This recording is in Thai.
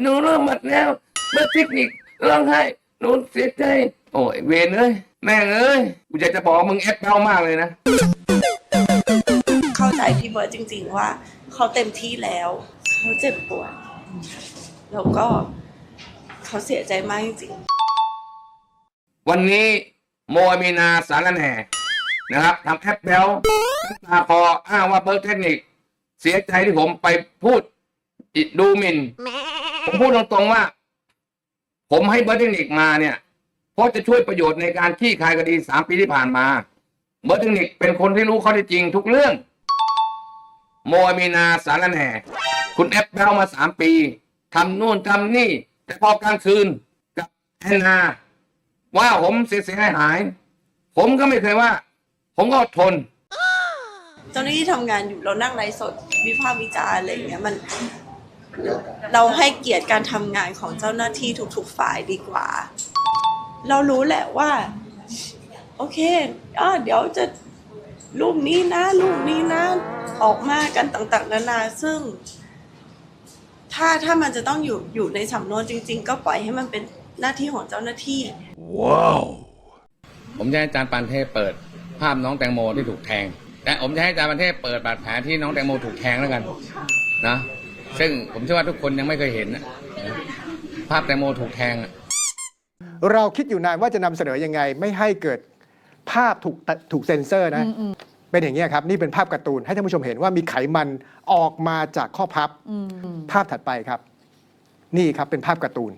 หนูเริ่มหมดแล้วเมื่อเทคนิคร้องไห้หนูเสียใจ โอ้ยเวนเอ้ยแม่งเอ้ยกูอยากจะบอกมึงแอปเปิลมากเลยนะ เข้าใจพี่เบิร์ดจริง ๆ ว่า เขาเต็มที่แล้วเขาเจ็บปวดแล้วก็เขาเสียใจมากจริงวันนี้โมอามีนาสารแหน่นะครับทำแอปเปิลตาคออ้างว่าเบิร์ดเทคนิค เสียใจที่ผมไปพูดอิดูหมิน ผมพูดตรงๆว่า ผมให้เบิร์เทคนิคมาเนี่ย เพราะจะช่วยประโยชน์ในการขี้คายคดีสามปีที่ผ่านมา เบิร์เทคนิคเป็นคนที่รู้ข้อเท็จจริงทุกเรื่อง โมอามีนาสารแหน่ คุณแอปเปิลมาสามปีทำนู่นทำนี่ แต่พอกลางคืนกับแอนนาว่าผมเสียหายหาย ผมก็ไม่เคยว่า ผมก็อดทนเจ้าหน้าที่ทำงานอยู่เรานั่งไลฟ์สดวิพากษ์วิจารณ์อะไรอย่างเงี้ยมัน เราให้เกียรติการทำงานของเจ้าหน้าที่ทุกๆฝ่ายดีกว่า เรารู้แหละว่า โอเคอ่าเดี๋ยวจะรูปนี้นะรูปนี้นะออกมากันต่างๆ นานาซึ่ง ถ้าถ้ามันจะต้องอยู่อยู่ในสำนวนจริง ๆ ก็ปล่อยให้มันเป็นหน้าที่ของเจ้าหน้าที่ผมจะให้อาจารย์ปานเทพเปิด ภาพน้องแตงโมที่ถูกแทง แต่ผมจะให้อาจารย์ปานเทพเปิดบาดแผลที่น้องแตงโมถูกแทงแล้วกัน นะ ซึ่งผมเชื่อว่าทุกคนยังไม่เคยเห็นนะภาพแตงโมถูกแทงอะเราคิดอยู่นานว่าจะนำเสนอยังไง ไม่ให้เกิดภาพถูกตัดถูกเซ็นเซอร์นะ เป็นอย่างนี้ยครับ นี่เป็นภาพการ์ตูนให้ท่านผู้ชมเห็นว่ามีไขมันออกมาจากข้อพับ ภาพถัดไปครับ นี่ครับเป็นภาพการ์ตูน